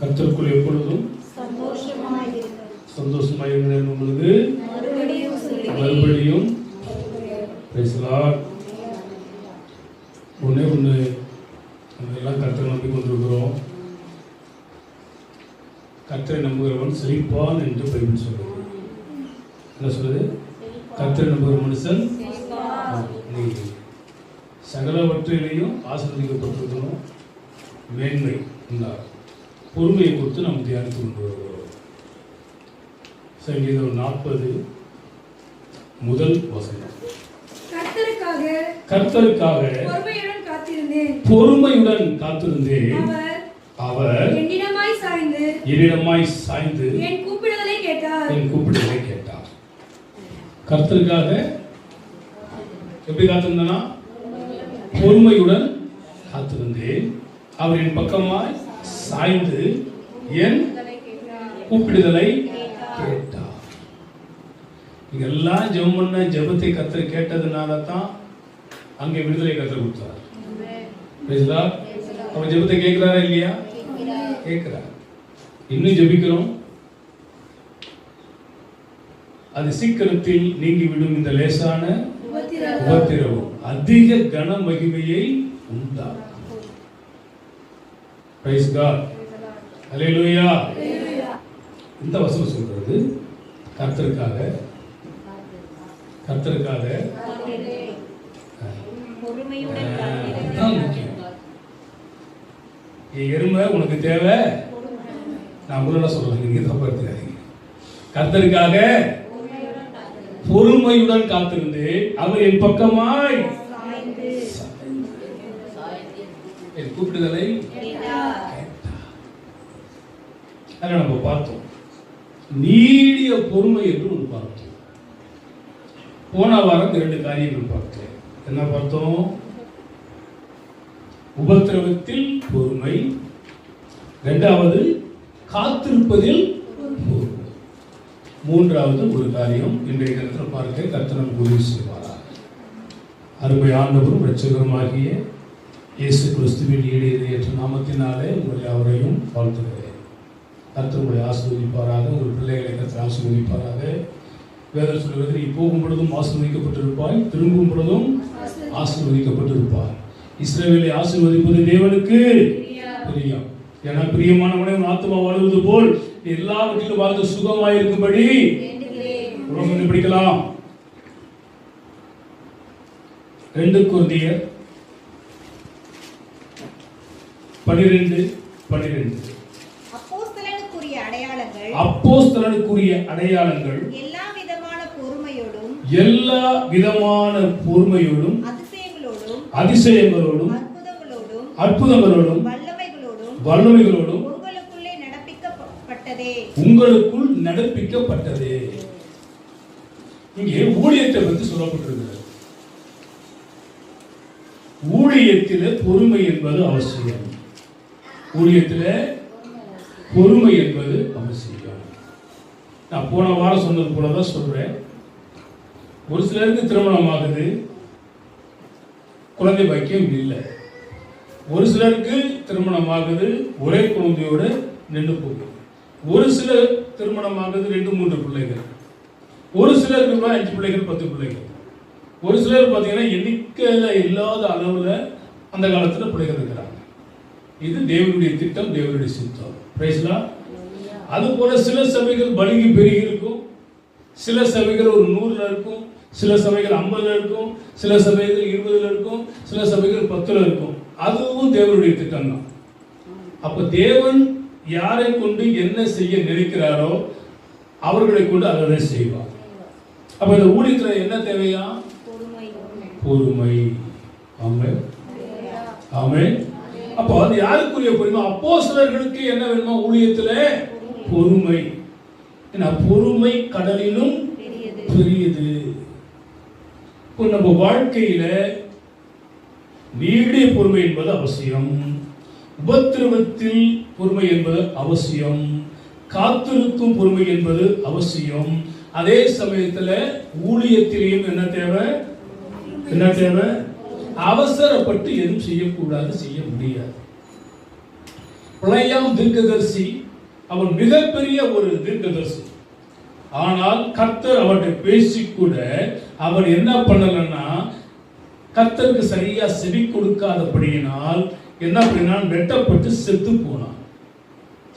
கர்த்தருக்குள் எப்பொழுதும் சந்தோஷமாக இருந்தேன் உங்களுக்கு மறுபடியும் ஒன்னே ஒன்று நம்ம எல்லாம் கர்த்தரை நம்பி கொண்டிருக்கிறோம். கர்த்தரை நம்புகிறவன் செழிப்பான் என்று பைபிள் சொல்லுது. என்ன சொல்லுது? கர்த்தரை நம்புகிற மனுஷன் சகலவற்றிலையும் ஆசிர்வதிக்கப்பட்டிருக்கணும் மேன்மை உண்டார் பொறுமையை குறித்து நாம் தியானித்து கொண்டு வருகிறோம். சங்கீதம் நாற்பது முதல் வசனம். கர்த்தருக்காக பொறுமையுடன் காத்திருந்தேன். அவர் என்னிடமாய் சாய்ந்து என்னிடமாய் சாய்ந்து என் கூப்பிடுதலை கேட்டார். என் கூப்பிடுதலை கேட்டார். கர்த்தருக்காக எப்படி காத்திருந்தனா? பொறுமையுடன் காத்திருந்தேன் அவரின் பக்கமாய் சாய்ந்து என் கூப்பிடுதலை கேட்டார். நீங்க எல்லாம் ஜெபம் பண்ண ஜெபத்தை கத்தர் கேட்டதுனால தான் அங்கே விடுதலை கத்தர் கொடுத்தார். அவர் ஜெபத்தை கேட்கிறாரா இல்லையா? கேட்கிறார். இன்னும் ஜெபிக்கிறோம். அது சீக்கிரத்தில் நீங்கிவிடும் இந்த லேசான உபத்திரவம். அதிக கன மகிமையை உண்டாக்கும். பிரைஸ் காட் ஹalleluya இந்த வசனம் சொல்றது கர்த்தருக்காக. கர்த்தருக்காக. எருமை உனக்கு தேவை. நான் உங்களோட சொல்றேன் நீங்க தப்பா எடுத்துக்காதீங்க. கர்த்தருக்காக. பொறுமையுடன் காத்திருந்து அவர் என் பக்கமாய் சாய்ந்து என் கூப்பிடுதலை அதை நம்ம பார்த்தோம். நீடிய பொறுமை என்று ஒன்று பார்த்தோம். போன வாரம் இரண்டு காரியங்கள் பார்த்தேன். என்ன பார்த்தோம்? உபத்திரவத்தில் பொறுமை. இரண்டாவது காத்திருப்பதில் மூன்றாவது ஒரு காரியம். இன்றைய தினத்தில் பார்க்க கர்த்தனம் உதவி செய்வாரா? அருமை ஆண்டவரும் இரட்சகருமாகிய இயேசு கிறிஸ்துவின் ஈடு ஏற்ற நாமத்தினாலே உங்களை அவரையும் வாழ்த்துகிறேன். கர்த்தர் உங்களை ஆசீர்வதிப்பாராக உங்கள் பிள்ளைகளை கர்த்தர் ஆசீர்வதிப்பாராக. வேதம் சொல்கிறது நீ போகும் பொழுதும் ஆசீர்வதிக்கப்பட்டிருப்பாய் திரும்பும் பொழுதும் ஆசீர்வதிக்கப்பட்டிருப்பாய். இஸ்ரவேலை ஆசீர்வதிப்பது தேவனுக்கு பிரியம். ஏன்னா பிரியமானவனே உன் ஆத்மா வாழ்வது போல் எல்லாவற்றிலும் வாழ்ந்து சுகமாயிருக்கும்படி படிக்கலாம் ரெண்டு குருந்தியர் பனிரெண்டு பனிரெண்டு. அப்போஸ்தலனுக்குரிய அடையாளங்கள். எல்லா விதமான பொறுமையோடும். எல்லா விதமான பொறுமையோடும். அதிசயங்களோடும். அதிசயங்களோடும். அற்புதங்களோடும். அற்புதங்களோடும். வல்லமைகளோடும். வல்லமைகளோடும். உங்களுக்குள்ளே நடப்பிக்கப்பட்டதே. உங்களுக்குள் நடப்பிக்கப்பட்டது. இங்கே ஊழியத்தை பற்றி சொல்லப்பட்டிருக்கிறது. ஊழியத்திலே பொறுமை என்பது அவசியம். ஊழியத்தில் பொறுமை என்பது அவசியம். நான் போன வாரம் சொன்னது போல தான் சொல்றேன். ஒரு சிலருக்கு திருமணம் ஆகுது. குழந்தை பாக்கியம் இல்லை. ஒரு சிலருக்கு திருமணம் ஆகுது. ஒரே குழந்தையோட நின்று போகுது. ஒரு சிலர் திருமணம் ஆகுது ரெண்டு மூன்று பிள்ளைகள். ஒரு சிலருக்கு அஞ்சு பிள்ளைகள் பத்து பிள்ளைகள். ஒரு சிலர் பார்த்தீங்கன்னா எண்ணிக்கையில் இல்லாத அளவில் அந்த காலத்தில் பிள்ளைகள் இருக்கிறாங்க. இது தேவனுடைய திட்டம் தேவனுடைய சித்தம். பிரைஸ்லா அது போல சில சபைகள் பலிக்கு பெருகி இருக்கும் சில சபைகள் ஒரு நூறுல இருக்கும். சில சபைகள் ஐம்பதுல இருக்கும். சில சபைகள் இருபதுல இருக்கும். சில சபைகள் பத்துல இருக்கும். அதுவும் தேவனுடைய திட்டம் தான். அப்ப தேவன் யாரை கொண்டு என்ன செய்ய நினைக்கிறாரோ அவர்களை கொண்டு அதை செய்வார். அப்ப இந்த ஊழியத்துல என்ன தேவையா? பொறுமை. ஆமென். ஆமென். அப்போ அது யாருக்குரிய பொறுமை? அப்போஸ்தலர்களுக்கு என்ன வேணுமா ஊழியத்துல? பொறுமை. ஏன்னா பொறுமை கடலிலும் பெரியது. பெரியது. இப்போ நம்ம வாழ்க்கையில நீடிய பொறுமை என்பது அவசியம். உபத்திரவத்தில் பொறுமை என்பது அவசியம். காத்திருக்கும் பொறுமை என்பது அவசியம். அதே சமயத்துல ஊழியத்திலையும் என்ன தேவை? என்ன தேவை? அவசரப்பட்டு எதுவும் செய்யக்கூடாது செய்ய முடியாது. பிழையாம் தீர்க்கதரிசி அவன் மிகப்பெரிய ஒரு தீர்க்கதரிசி. ஆனால் கர்த்தர் அவன்கிட்ட பேசி கூட அவன் என்ன பண்ணலன்னா கர்த்தருக்கு சரியா செவி கொடுக்காதபடியினால் என்ன பண்ணினான்? வெட்டப்பட்டு செத்து போனான்.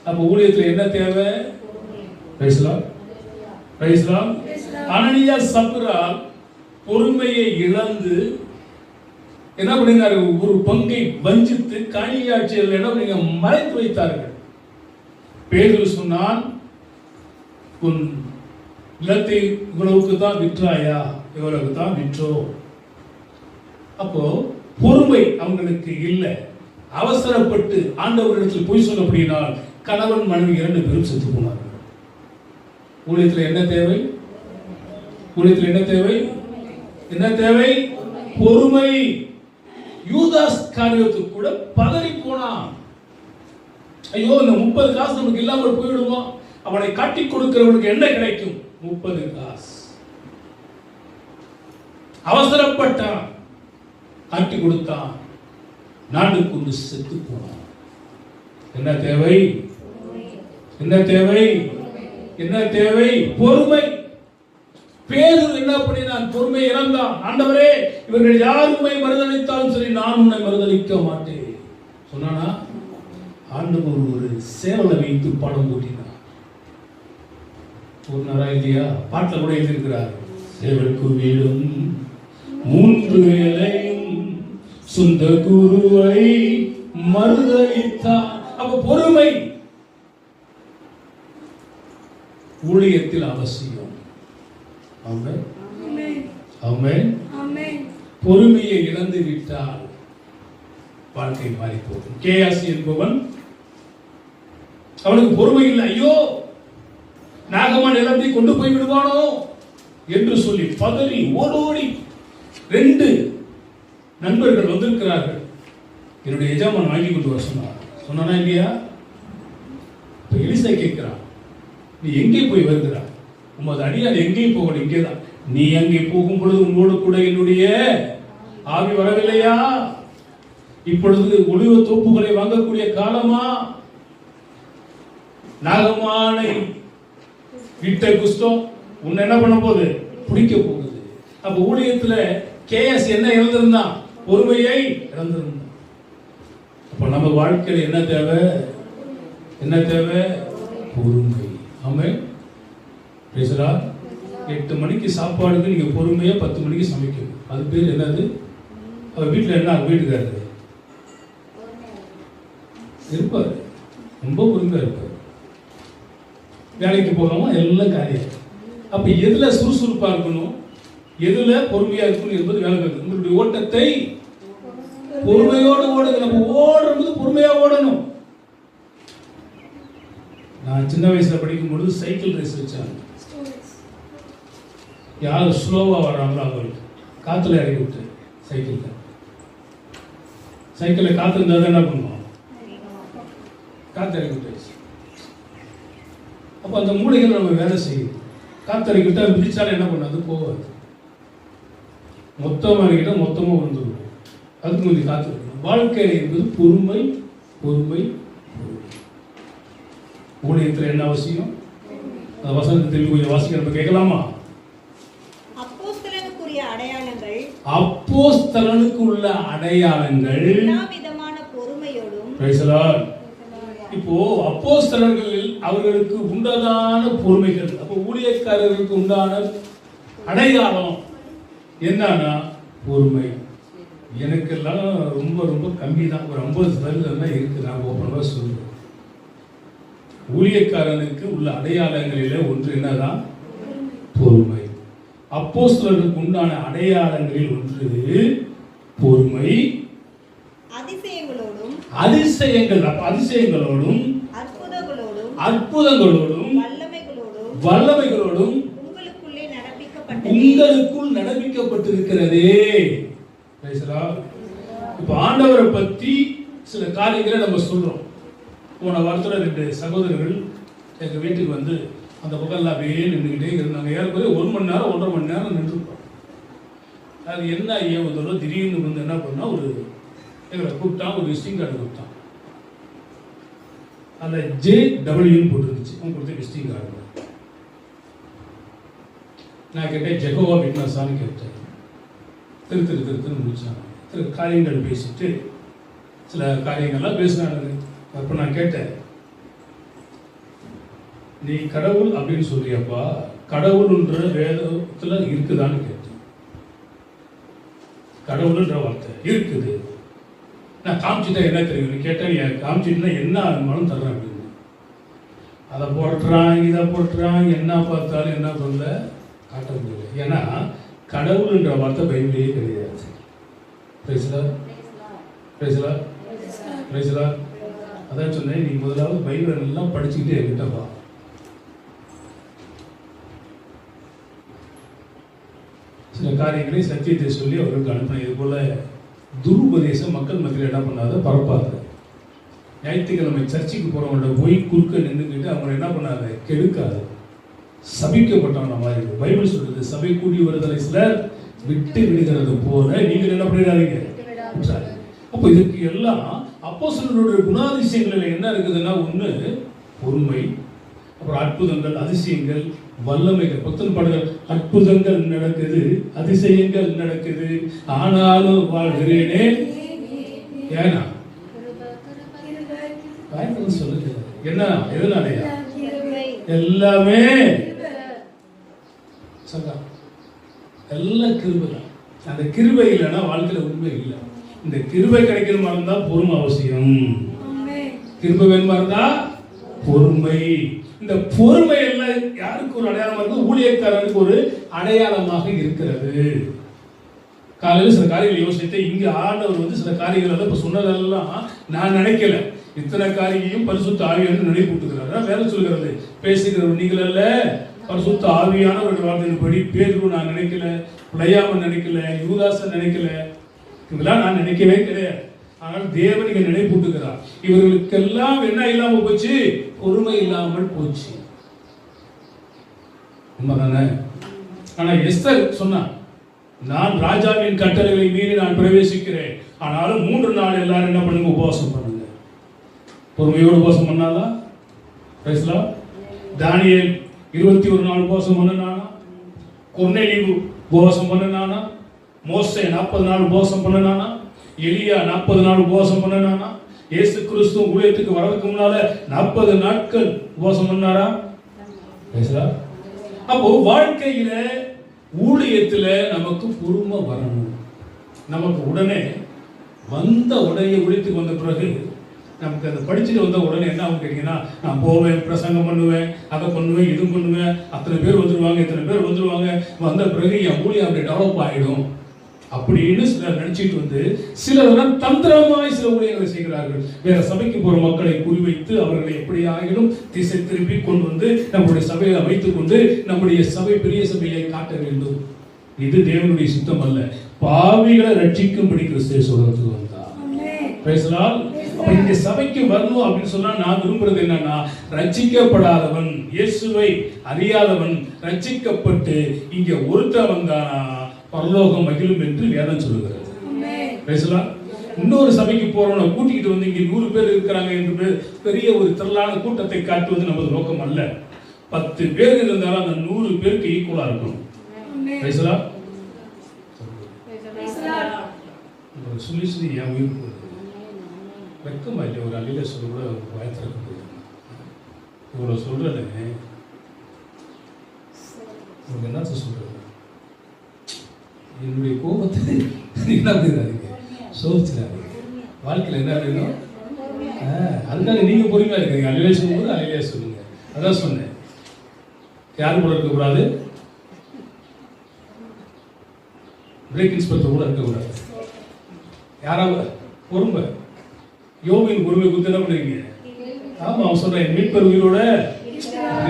அப்ப ஊழியத்துல என்ன தேவை? பேசலாம் பேசலாம் அனனியா சப்ரால் பொறுமையை இழந்து என்ன பண்ணினாரு ஒரு பங்கை வஞ்சித்து காணியாட்சியில் என்ன பண்ணீங்க மறைத்து வைத்தார்கள். பேரில் சொன்னான் உன் நிலத்தை இவ்வளவுக்கு தான் விற்றாயா? இவ்வளவுக்கு தான் விற்றோ? அப்போ பொறுமை அவங்களுக்கு இல்லை. அவசரப்பட்டு ஆண்டவரிடத்தில் பொய் சொல்லப்படினால் கணவன் மனைவி இரண்டு பேரும் செத்து போனார்கள். ஊழியத்தில் என்ன தேவை? ஊழியத்தில் என்ன தேவை? என்ன தேவை? பொறுமை. யூதாஸ் காரியத்துக்கு கூட பதறி போனான். ஐயோ இந்த முப்பது காசு நமக்கு இல்லாமல் போயிடுமா? அவனை காட்டி கொடுக்கிறவனுக்கு என்ன கிடைக்கும்? முப்பது காசு. அவசரப்பட்டான். காட்டி கொடுத்தான். நாடு கொண்டு செத்து போனான். என்ன தேவை? என்ன தேவை? என்ன தேவை? பொறுமை. பேதுரு என்ன பண்ணினான்? பொறுமை இழந்தான். ஆண்டவரே இவர்கள் யார் உண்மை மறுதளித்தாலும் சரி நான் உன்னை மறுதளிக்க மாட்டேன். சொன்னானா? ஆண்டவர் ஒரு சேவலை வைத்து படம் கூட்டினார் ஒரு இல்லையா பாட்டில் கூட எழுதியிருக்கிறார். சேவலுக்கு வீடும் மூன்று வேலையும் சுந்த குருவை மறுதளித்தார் அப்ப பொறுமை. ஊழியத்தில் அவசியம். பொறுமையை இழந்து விட்டால் வாழ்க்கை மாறி போகும் கேயாசி என்பவன் அவனுக்கு பொறுமை இல்லை. ஐயோ நாகமான் நிலத்தை கொண்டு போய் விடுவானோ என்று சொல்லி பதறி ஓடோடி ரெண்டு நண்பர்கள் வந்திருக்கிறார்கள். என்னுடைய எஜமான் வாங்கி கொண்டு வர சொன்னார். சொன்னானா இல்லையா? இப்ப எலிசா கேட்கிறான். நீ எங்கே போய் வருகிறாய்? உமது அடியார் எங்கேயும் போகணும் இங்கேதான். நீ அங்கே போகும் பொழுது உங்களோடு கூட என்னுடைய ஆவி வரவில்லையா? இப்பொழுது ஒளிவு தோப்புகளை வாங்கக்கூடிய காலமா? நாகமானை விட்ட குஸ்டம் உன்னை என்ன பண்ண போகுது? பிடிக்க போகுது. அப்ப ஊழியத்துல கேஎஸ் என்ன இழந்திருந்தான் பொறுமையை இழந்திருந்தான் அப்ப நம்ம வாழ்க்கையில் என்ன தேவை? என்ன தேவை? பொறுமை. ஆமென். பேசுறா எட்டு மணிக்கு சாப்பாடுக்கு நீங்க பொறுமையா பத்து மணிக்கு சமைக்கணும். அது பேர் என்னது? அவர் வீட்டில் என்ன வீட்டுக்காரரு? இருப்பார். ரொம்ப பொறுமையா இருப்பார். வேலைக்கு போகாம எல்லாம் காரியம் அப்ப எதுல சுறுசுறுப்பா இருக்கணும்? எதுல பொறுமையா இருக்கணும் என்பது வேலை பார்க்கணும். உங்களுடைய ஓட்டத்தை பொறுமையோடு ஓடுங்க நம்ம ஓடுறது பொறுமையா ஓடணும். நான் சின்ன வயசுல படிக்கும் பொழுது சைக்கிள் ரேஸ் வச்சாங்க. யார் ஸ்லோவாக வராங்களோ அவங்களுக்கு காற்றுல இறங்கி விட்டு சைக்கிளில் சைக்கிளில் காற்று இருந்தால் தான் என்ன பண்ணுவோம் காற்று இறக்கி விட்டுருச்சு அப்போ அந்த மூளைகள் நம்ம வேலை செய்யும். அது பிடிச்சாலும் என்ன பண்ணாது போகாது. மொத்தமாக இருக்கிட்ட மொத்தமாக வந்துடும் அதுக்கு கொஞ்சம் காத்து இருக்கணும். வாழ்க்கை என்பது பொறுமை பொறுமை பொறுமை. ஊழியத்தில் என்ன அவசியம்? அந்த வசனத்தை திரும்பி கொஞ்சம் வாசிக்க நம்ம கேட்கலாமா அப்போஸ்தலனுக்குரிய அடையாளங்கள் அப்போஸ்தலனுக்கு உள்ள அடையாளங்கள் Lord. இப்போ அப்போஸ்தலர்களில் அவர்களுக்கு உண்டதான பொறுமைகள் அப்போ ஊழியக்காரர்களுக்கு உண்டான அடையாளம் என்னன்னா பொறுமை. எனக்கெல்லாம் ரொம்ப ரொம்ப கம்மி தான் ஒரு ஐம்பது சதவீதம் தான் இருக்கு. நான் ஓப்பனாக சொல்றேன். ஊழியக்காரனுக்கு உள்ள அடையாளங்களிலே ஒன்று என்னதான்? பொறுமை. அப்போஸ்தலர்களுக்கு உண்டான அடையாளங்களில் ஒன்று பொறுமை அதிசயங்களோடும் அதிசயங்கள் அதிசயங்களோடும் அற்புதங்களோடும் அற்புதங்களோடும் வல்லமைகளோடும் வல்லமைகளோடும் உங்களுக்குள்ளே உங்களுக்குள் நடப்பிக்கப்பட்டிருக்கிறதே. இப்ப ஆண்டவரை பத்தி சில காரியங்களை நம்ம சொல்றோம். போன வாரத்துல ரெண்டு சகோதரர்கள் எங்க வீட்டுக்கு வந்து அந்த பக்கம்ல அப்படியே நின்றுக்கிட்டே இருந்தாங்க. ஏற்கனவே ஒரு மணி நேரம் ஒன்றரை மணி நேரம் நின்றுருப்போம். அது என்ன ஏவுதலோ திடீர்னு வந்து என்ன பண்ணா ஒரு எங்களை கூப்பிட்டான் ஒரு விசிட்டிங் கார்டு கொடுத்தான். அதில் ஜே டபிள்யூன்னு போட்டுருந்துச்சு. அவங்க கொடுத்த விசிட்டிங் கார்டு. நான் கேட்டேன் ஜெகோவா விட்னஸான்னு கேட்டேன். திரு திரு திரு முடிச்சாங்க. திரு காரியங்கள் பேசிட்டு சில காரியங்கள்லாம் பேசினாங்க அப்போ நான் கேட்டேன் நீ கடவுள் அப்படின்னு சொல்றியப்பா கடவுள்ன்ற வேதத்தில் இருக்குதான்னு கேட்டேன். கடவுள்ன்ற வார்த்தை இருக்குது. நான் காமிச்சிட்டா என்ன தெரியும்? கேட்டேன் என் காமிச்சிட்டுனா என்ன மனம் தர்றேன் அப்படின்னு. அதை போட்டுறான் இதை போட்டுறான் என்ன பார்த்தாலும் என்ன சொல்ல காட்ட முடியல. ஏன்னா கடவுள்ன்ற வார்த்தை பைபிளே கிடையாது. பேசலா பேசலா பேசலா அதான் சொன்னேன் நீ முதலாவது பைபிள் நல்லா படிச்சுக்கிட்டே என்கிட்ட வா. சில காரியங்களை சத்தியத்தை சொல்லி அவருக்கு அனுப்பினேன். இது போல துருபதேசம் மக்கள் மத்தியில் என்ன பண்ணாத பரப்பாத ஞாயிற்றுக்கிழமை சர்ச்சுக்கு போகிறவங்கள்ட்ட போய் குறுக்க நின்றுக்கிட்டு அவங்க என்ன பண்ணாத கெடுக்காது சபிக்கப்பட்டவன மாதிரி. பைபிள் சொல்றது சபை கூடி வருதலை சிலர் விட்டு விடுகிறது போல நீங்கள் என்ன பண்ணிடாதீங்க? அப்போ இதுக்கு எல்லாம் அப்போ அப்போஸ்தலர்களுடைய குணாதிசயங்களில் என்ன இருக்குதுன்னா ஒண்ணு பொறுமை அப்புறம் அற்புதங்கள் அதிசயங்கள் வல்லமைகள் பக்தன் பாடுகள் அற்புதங்கள் நடக்குது அதிசயங்கள் நடக்குது. ஆனாலும் வாழ்கிறேனே. ஏனா சொல்லுங்க என்ன எதனாலயா? எல்லாமே சங்கா எல்லாம் கிருபை. அந்த கிருபை இல்லைன்னா வாழ்க்கையில உண்மை இல்லை. இந்த கிருபை கிடைக்கணுமா இருந்தா பொறுமை அவசியம். கிருபை வேணுமா இருந்தா? பொறுமை. இந்த பொறுமை எல்லாம் யாருக்கு ஒரு அடையாளமா இருக்கு? ஊழியக்காரருக்கு ஒரு அடையாளமாக இருக்கிறது. காலையில் சில காரியங்களை யோசித்து இங்கே ஆண்டவர் வந்து சில காரியங்கள் எல்லாம் இப்போ சொன்னதெல்லாம் நான் நினைக்கல. இத்தனை காரியையும் பரிசுத்த ஆவியான நினைப்பூட்டுகிறார் வேலை சொல்கிறது. பேசுகிறவர் நீங்கள் அல்ல. பரிசுத்த ஆவியானவருடைய வார்த்தையின்படி பேரும் நான் நினைக்கல பிள்ளையாமன் நினைக்கல யூதாசன் நினைக்கல. இதெல்லாம் நான் நினைக்கவே கிடையாது. ஆனால் தேவன் இங்க நினைப்பூட்டுகிறார் இவர்களுக்கெல்லாம் என்ன இல்லாமல் போச்சு. பொறுமை இல்லாமல் போச்சு. உண்மைதானே? ஆனா எஸ்தர் சொன்னா நான் ராஜாவின் கட்டளைகளை மீறி நான் பிரவேசிக்கிறேன். ஆனாலும் மூன்று நாள் எல்லாரும் என்ன பண்ணுங்க? உபவாசம் பண்ணுங்க. பொறுமையோடு உபவாசம் பண்ணாதா? பேசலாம் தானியேல் இருபத்தி ஒரு நாள் உபவாசம் பண்ணனானா? கொர்நேலியு உபவாசம் பண்ணனானா? மோசை நாற்பது நாள் உபவாசம் பண்ணனானா? எலியா நாற்பது நாள் உபவாசம் பண்ணனானா? இயேசு கிறிஸ்து ஊழியத்துக்கு வரதுக்கு முன்னால நாற்பது நாட்கள் உபவாசம் பண்ணாரா? பேசுறா? அப்போ வாழ்க்கையில ஊழியத்துல நமக்கு பொறுமை வரணும். நமக்கு உடனே வந்த உடனே ஊழியத்துக்கு வந்த பிறகு நமக்கு அதை படிச்சுட்டு வந்த உடனே என்ன ஆகும் கேட்டீங்கன்னா நான் போவேன் பிரசங்கம் பண்ணுவேன் அதை பண்ணுவேன் இது பண்ணுவேன் அத்தனை பேர் வந்துருவாங்க இத்தனை பேர் வந்துருவாங்க. வந்த பிறகு என் ஊழியம் அப்படி டெவலப் ஆகிடும் அப்படின்னு சிலர் நினைச்சிட்டு வந்து சிலர் தந்திரமாய் சில ஊழியர்களை செய்கிறார்கள். வேற சபைக்கு போற மக்களை குறிவைத்து அவர்களை எப்படி ஆகிடும் திசை திருப்பி கொண்டு வந்து நம்முடைய சபையை அமைத்துக் கொண்டு நம்முடைய சபை பெரிய சபையை காட்ட வேண்டும். இது தேவனுடைய சித்தம் அல்ல. பாவிகளை ரட்சிக்கும்படி கிறிஸ்துவ சொல்றதுக்கு வந்தார். பேசலாம். அப்ப இந்த சபைக்கு வரணும் அப்படின்னு சொன்னா நான் விரும்புறது என்னன்னா ரட்சிக்கப்படாதவன் இயேசுவை அறியாதவன் ரட்சிக்கப்பட்டு இங்க ஒருத்தன் வந்தானா. பரலோகம் மகிழும் என்று வேதம் சொல்லுகிறது. பேசலாம். இன்னொரு சபைக்கு போறவனை கூட்டிக்கிட்டு வந்து இங்க நூறு பேர் இருக்கிறாங்க என்று பெரிய ஒரு திரளான கூட்டத்தை காட்டுவது நமது நோக்கம் அல்ல. பத்து பேர் இருந்தாலும் அந்த நூறு பேருக்கு ஈக்குவலா இருக்கணும். பேசலாம். ஒரு சொல்லி சொல்லி என் உயிர் போகுது. வெக்கமா இல்லை ஒரு அழில சொல்ல கூட பயத்திறக்க முடியும் இவ்வளோ சொல்றேன்னு உங்களுக்கு என்னத்த சொல்றது? என்னுடைய கோபத்தை என்ன பண்ணிடாதீங்க சோதிச்சிடாதீங்க. வாழ்க்கையில் என்ன வேணும்? ஆ, அதுக்காக நீங்க பொறுமையா இருக்கீங்க. அழிவே சொல்லும்போது அழிவே சொல்லுங்க. அதான் சொன்னேன். யார் கூட இருக்கக்கூடாது. பிரேக் இன்ஸ்பெக்டர் கூட இருக்கக்கூடாது. யாராவது பொறுமை. யோகின் பொறுமை குறித்து என்ன பண்ணுறீங்க ஆமா அவன் சொல்றேன் மீட்பர் உயிரோட.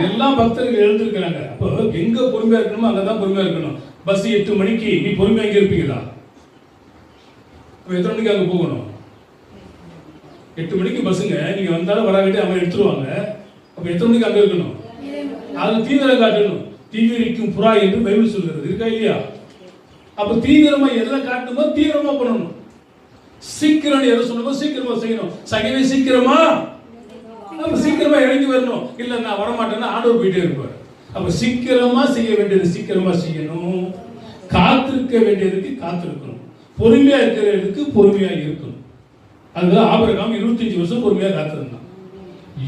எல்லா பக்தர்கள் எழுந்திருக்கிறாங்க. அப்போ எங்க பொறுமையா இருக்கணுமோ அங்கதான் பொறுமையா இருக்கணும். பஸ் எட்டு மணிக்கு நீ பொறுமையா இங்க இருப்பீங்களா? எத்தனை மணிக்கு அங்க போகணும்? எட்டு மணிக்கு பஸ்ஸுங்க. நீங்க வந்தாலும் வராகிட்டே அவன் எடுத்துருவாங்க. அப்ப எத்தனை மணிக்கு அங்க இருக்கணும்? அது தீவிரம் காட்டணும். தீவிரிக்கும் புறா என்று பைபிள் சொல்கிறது. இருக்கா இல்லையா? அப்ப தீவிரமா எதில் காட்டணுமோ தீவிரமா பண்ணணும். சீக்கிரம் எதை சொல்லணுமோ சீக்கிரமா செய்யணும். சகவே சீக்கிரமா? அப்ப சீக்கிரமா இறங்கி வரணும். இல்ல நான் வரமாட்டேன்னா ஆண்டவர் போயிட்டே இருப்பார். அப்ப சீக்கிரமா செய்ய வேண்டியது சீக்கிரமா செய்யணும். காத்திருக்க வேண்டியதுக்கு காத்திருக்கணும். பொறுமையா இருக்கிறதுக்கு பொறுமையா இருக்கணும். அதுதான் ஆபரகம் இருபத்தஞ்சு வருஷம் பொறுமையா காத்திருந்தான்.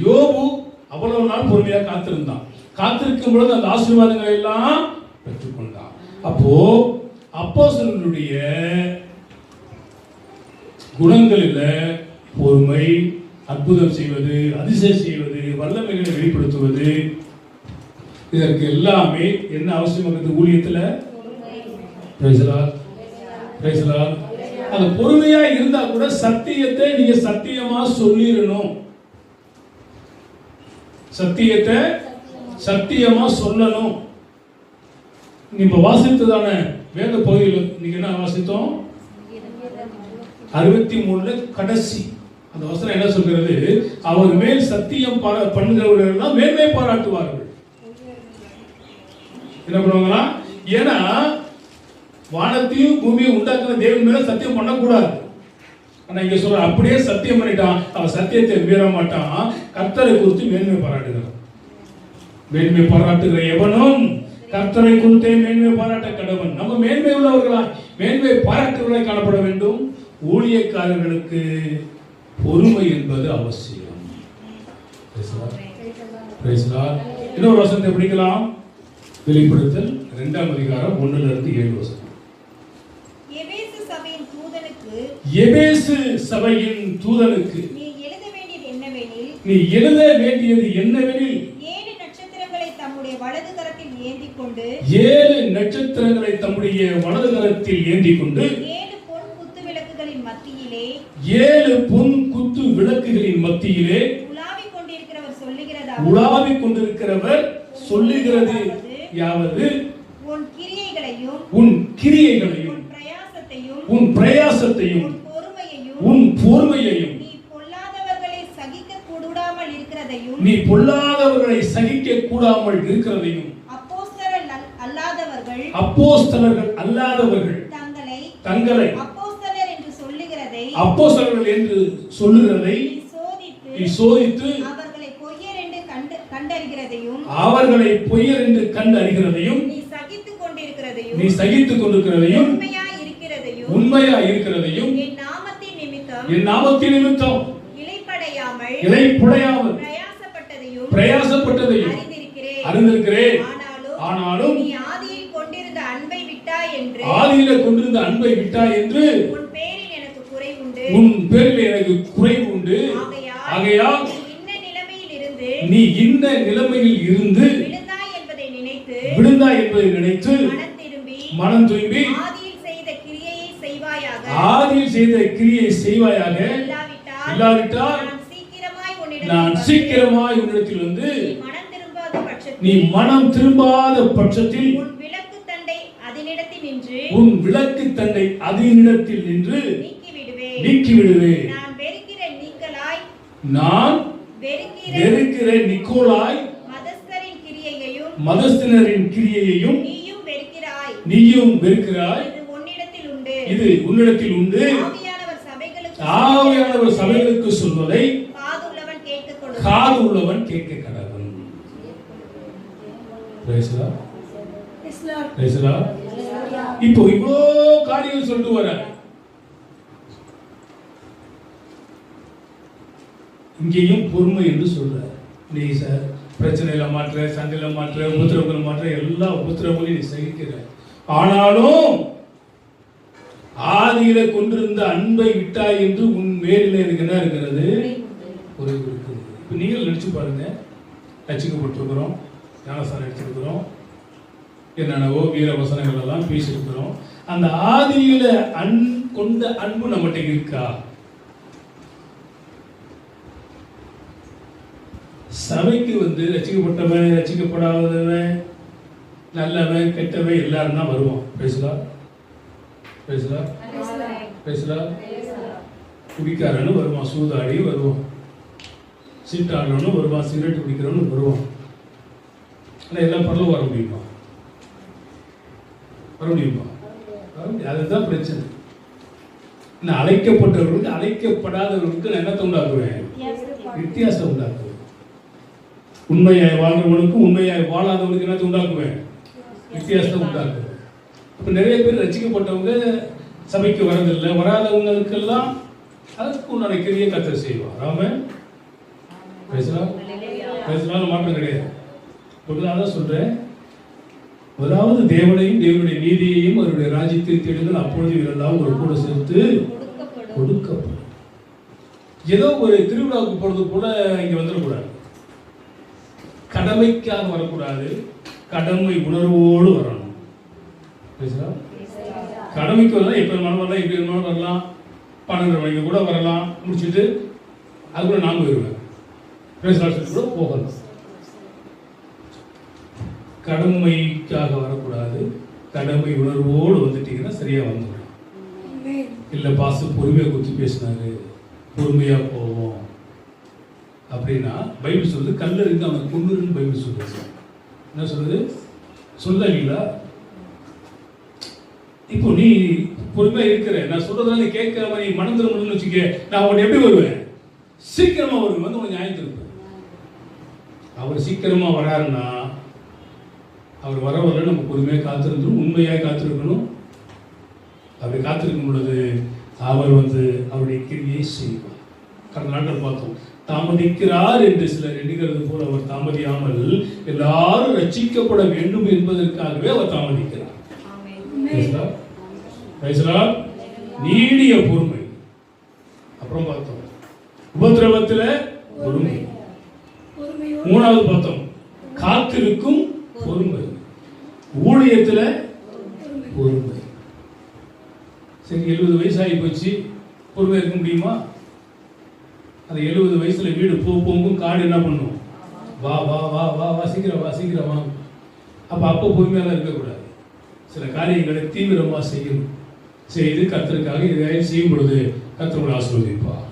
யோபு அவ்வளவு நாள் பொறுமையா காத்திருந்தான். காத்திருக்கும் பொழுது அந்த ஆசீர்வாதங்களை எல்லாம் பெற்றுக்கொண்டான். அப்போ அப்போஸ்தலர்களுடைய குணங்களில் பொறுமை அற்புதம் செய்வது அதிசயம் செய்வது வல்லமைகளை வெளிப்படுத்துவது இதற்கு எல்லாமே என்ன அவசியம் இருக்குது ஊழியத்தில்? அது அந்த பொறுமையா இருந்தா கூட சத்தியத்தை நீங்க சத்தியமா சொல்லிடணும். சத்தியத்தை சத்தியமா சொல்லணும். இப்ப வாசித்ததான? வேத பகுதியில் நீங்க என்ன வாசித்தோம்? அறுபத்தி மூணுல கடைசி. அந்த வசனம் என்ன சொல்கிறது? அவர் மேல் சத்தியம் பண்ணுகிறவர்கள் எல்லாம் மேன்மை பாராட்டுவார்கள். என்ன பண்ணுவாங்களா ஏன்னா வானத்தையும் பூமியும் உண்டாக்குற தேவன் மேல சத்தியம் பண்ணக்கூடாது. ஆனா இங்க சொல்ற அப்படியே சத்தியம் பண்ணிட்டான் அவன் சத்தியத்தை மீற மாட்டான். கர்த்தரை குறித்து மேன்மை பாராட்டுகிறான். மேன்மை பாராட்டுகிற எவனும் கர்த்தரை குறித்தே மேன்மை பாராட்ட கடவன் நம்ம மேன்மை உள்ளவர்களா? மேன்மை பாராட்டுகளை காணப்பட வேண்டும். ஊழியக்காரர்களுக்கு பொறுமை என்பது அவசியம். இன்னொரு வசனத்தை பிடிக்கலாம். வெளிப்படுத்தல் இரண்டாம் அதிகாரம் ஒண்ணுல இருந்து ஏழு வசனம். எபேசு சபையின் தூதனுக்கு நீ எழுத வேண்டியது என்னவெனில் நீ எழுத வேண்டியது என்னவெனில் ஏழு நட்சத்திரங்களை தம்முடைய வலது கரத்தில் ஏந்திக் கொண்டு ஏழு நட்சத்திரங்களை தம்முடைய வலது கரத்தில் ஏந்தி கொண்டு ஏழு பொன் குத்து விளக்குகளின் மத்தியிலே ஏழு பொன் குத்து விளக்குகளின் மத்தியிலே உலாவிக் கொண்டிருக்கிறவர் சொல்லுகிறதா உலாவிக் கொண்டிருக்கிறவர் சொல்லுகிறது. யாவது உன் கிரியைகளையும் உன் கிரியைகளையும் உன் பிரயாசத்தையும் உன் பொறுமையையும் உன் பொறுமையையும் நீ பொல்லாதவர்களை சகிக்க கூடாமல் இருக்கிறதையும் நீ பொல்லாதவர்களை சகிக்க கூடாமல் இருக்கிறதையும் அப்போஸ்தலர் அல்- அல்லாதவர்கள் அப்போஸ்தலர்கள் அல்லாதவர்கள் தங்களை தங்களை அப்போஸ்தலர் என்று சொல்லுகிறதை அப்போஸ்தலர்கள் என்று சொல்லுகிறதை நீ சோதித்து நீ சோதித்து அவர்களை பொய்யர் என்று கண்டு கண்டறிகிறதையும் அவர்களை பொய்யர் என்று கண்டு அறிகிறதையும் நீ சகித்துக் கொண்டிருக்கிறதையும் நீ சகித்துக் கொண்டிருக்கிறதையும் உண்மையா இருக்கிறதையும் உண்மையா இருக்கிறதையும் என் நாமத்தின் நிமித்தம் என் நாமத்தின் நிமித்தம் இலைப்படையாமல் இலை புடையாமல் பிரயாசப்பட்டதையும் பிரயாசப்பட்டதையும் அறிந்திருக்கிறேன். அறிந்திருக்கிறேன். ஆனாலும் நீ ஆதியில் கொண்டிருந்த அன்பை விட்டாய் என்று ஆதியில கொண்டிருந்த அன்பை விட்டாய் என்று உன் பேரில் எனக்கு குறைவுண்டு. உன் பேரில் எனக்கு குறைவு உண்டு ஆகையால் ஆகையால் நீ இந்த நிலைமையில் இருந்து விழுந்தாய் என்பதை நினைத்து மனம் திரும்பி ஆதியில் செய்த கிரியை செய்வாயாக. இல்லாவிட்டால் நான் சீக்கிரமாய் உன்னிடத்தில் வந்து நீ மனம் திரும்பாத பட்சத்தில் உன் விளக்கு தண்டை அதனிடத்தில் நின்று நீக்கி விடுவேன் நான் வெறுக்கிற நீக்கலாய். மதஸ்தினரின் கிரியையையும் நீயும் வெறுக்கிறாய். இது உன்னிடத்தில் உண்டு. இது உன்னிடத்தில் உண்டு. ஆவியானவர் சபைகளுக்கு சொல்வதை காது உள்ளவன் கேட்க கடவன். இப்போ இவ்வளோ காரியம் சொல்லிட்டு வர இங்கேயும் பொறுமை என்று சொல்கிறார் நீ சார் பிரச்சனையில் மாற்ற சண்டையில் மாற்ற உபத்திரவங்கள் மாற்ற எல்லா உபத்திரவங்களையும் நீ சகிக்கிற ஆனாலும் ஆதியில கொண்டிருந்த அன்பை விட்டாய் என்று உன் மேலில் எனக்கு என்ன இருக்கிறது? குறைவு இருக்குது இப்போ நீங்கள் நினச்சி பாருங்க. ரசிக்கப்பட்டிருக்கிறோம் ஞானசாரம் எடுத்திருக்கிறோம் என்னென்னவோ வீர வசனங்கள் எல்லாம் பேசியிருக்கிறோம். அந்த ஆதியில அன் கொண்ட அன்பு நம்மகிட்ட இருக்கா? சபைக்கு வந்து ரசிக்கப்பட்டவன் ரசிக்கப்படாதவன் நல்லவன் கெட்டவன் எல்லாரும் தான் வருவான் பேசலாம் பேசலாம் பேசலாம் குடிக்காரன்னு வருவான் சூதாடி வருவான். சீட்டாடுறவனும் வருவான் சிகரெட் குடிக்கிறவனும் வருவான். ஆனால் எல்லாம் பரல வர முடியுமா? வர முடியுமா? முடியாது. அதுதான் பிரச்சனை. நான் அழைக்கப்பட்டவர்களுக்கு அழைக்கப்படாதவர்களுக்கு நான் என்னத்தை உண்டாக்குவேன் வித்தியாசம் உண்டாக்குவேன். உண்மையாய் வாழ்றவனுக்கு உண்மையாய் வாழாதவனுக்கு என்னத்தை உண்டாக்குவேன் வித்தியாசம் உண்டாக்குவேன் அப்ப நிறைய பேர் ரசிக்கப்பட்டவங்க சபைக்கு வரதில்லை வராதவங்களுக்கெல்லாம் அதுக்கு உண்டான கிரியை கத்த செய்வார். ஆமா பேசலாம்? பேசலாம் மாற்றம் கிடையாது. பொதுவாக தான் சொல்றேன். முதலாவது தேவனையும் தேவனுடைய நீதியையும் அவருடைய ராஜ்யத்தையும் தேடுங்கள். அப்பொழுது இவரெல்லாம் ஒரு கூட சேர்த்து கொடுக்கப்படும். ஏதோ ஒரு திருவிழாவுக்கு போறது போல இங்க வந்துடக்கூடாது. கடமைக்காக வரக்கூடாது. கடமை உணர்வோடு வரணும். கடமைக்கு வரலாம் எப்ப வேணாலும் வரலாம் எப்படி வேணாலும் வரலாம் பன்னெண்டு மணிக்கு கூட வரலாம் முடிச்சுட்டு அதுக்குள்ள நான் போயிடுவேன் சொல்லி கூட போகலாம். கடமைக்காக வரக்கூடாது. கடமை உணர்வோடு வந்துட்டீங்கன்னா சரியா வந்துடும். இல்லை பாச பொறுமையாக குத்தி பேசினாரு. பொறுமையா போவோம். அப்படின்னா பைபிள் சொல்லுது கல்லறிந்து அவனை கொண்டுருன்னு பைபிள் சொல்லுது. என்ன சொல்லுது? சொல்லலீங்களா இப்போ நீ பொறுமையா இருக்கிற நான் சொல்றதெல்லாம் நீ கேட்கிற மாதிரி மனம் திரும்பணும்னு வச்சுக்க நான் உன்னை எப்படி வருவேன்? சீக்கிரமா வருவேன் வந்து உனக்கு நியாயம் திருப்பேன் அவர் சீக்கிரமா வராருன்னா அவர் வர வரல நம்ம பொறுமையாக காத்திருந்தோம் உண்மையாக காத்திருக்கணும். அப்படி காத்திருக்கும் பொழுது அவர் வந்து அவருடைய கிரியை செய்வார். கடந்த நாட்கள் பார்த்தோம் தாமதிக்கிறார் என்று சிலர் எண்ணுகிறது போல் அவர் தாமதியாமல் எல்லாரும் ரட்சிக்கப்பட வேண்டும் என்பதற்காகவே அவர் தாமதிக்கிறார். நீடிய பொறுமை. அப்புறம் பார்த்தோம். உபதிரவத்தில் பொறுமை. மூணாவது பார்த்தோம். காத்திருக்கும் பொறுமை. ஊழியத்தில் பொறுமை. சரி எழுபது வயசாகி போச்சு. பொறுமை இருக்க முடியுமா? அந்த எழுபது வயசுல வீடு பூ பொங்கும் காடு என்ன பண்ணும்? வா வா வா வா வா சீக்கிரம் வா சீக்கிரம் வா. அப்ப அப்போ பொறுமையெல்லாம் இருக்கக்கூடாது. சில காரியங்களை தீவிரமா செய்யணும். செய்து கர்த்தருக்காக இதை செய்யும் பொழுது கர்த்தரோட ஆசீர்வதிப்பார்.